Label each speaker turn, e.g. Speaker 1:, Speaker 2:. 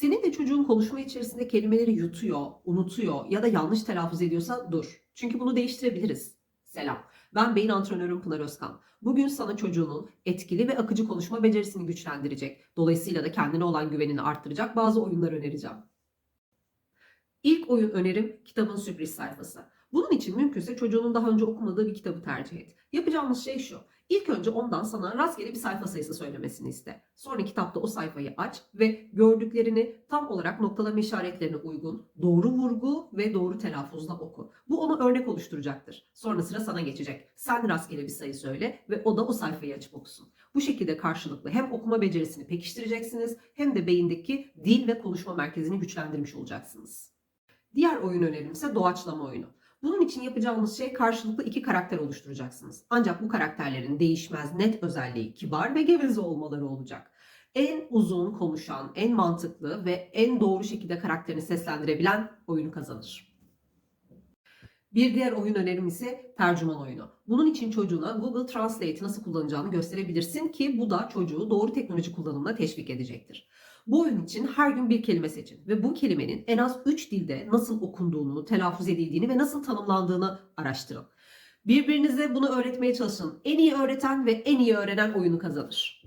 Speaker 1: Senin de çocuğun konuşma içerisinde kelimeleri yutuyor, unutuyor ya da yanlış telaffuz ediyorsa dur. Çünkü bunu değiştirebiliriz. Selam. Ben beyin antrenörüm Pınar Özkan. Bugün sana çocuğunun etkili ve akıcı konuşma becerisini güçlendirecek, dolayısıyla da kendine olan güvenini arttıracak bazı oyunlar önereceğim. İlk oyun önerim kitabın sürpriz sayfası. Bunun için mümkünse çocuğunun daha önce okumadığı bir kitabı tercih et. Yapacağımız şey şu. İlk önce ondan sana rastgele bir sayfa sayısı söylemesini iste. Sonra kitapta o sayfayı aç ve gördüklerini tam olarak noktalama işaretlerine uygun, doğru vurgu ve doğru telaffuzla oku. Bu ona örnek oluşturacaktır. Sonra sıra sana geçecek. Sen rastgele bir sayı söyle ve o da o sayfayı açıp okusun. Bu şekilde karşılıklı hem okuma becerisini pekiştireceksiniz hem de beyindeki dil ve konuşma merkezini güçlendirmiş olacaksınız. Diğer oyun önerim ise doğaçlama oyunu. Bunun için yapacağımız şey karşılıklı iki karakter oluşturacaksınız. Ancak bu karakterlerin değişmez net özelliği kibar ve geveze olmaları olacak. En uzun konuşan, en mantıklı ve en doğru şekilde karakterini seslendirebilen oyunu kazanır. Bir diğer oyun önerim ise tercüman oyunu. Bunun için çocuğuna Google Translate'i nasıl kullanacağını gösterebilirsin ki bu da çocuğu doğru teknoloji kullanımına teşvik edecektir. Bu oyun için her gün bir kelime seçin ve bu kelimenin en az 3 dilde nasıl okunduğunu, telaffuz edildiğini ve nasıl tanımlandığını araştırın. Birbirinize bunu öğretmeye çalışın. En iyi öğreten ve en iyi öğrenen oyunu kazanır.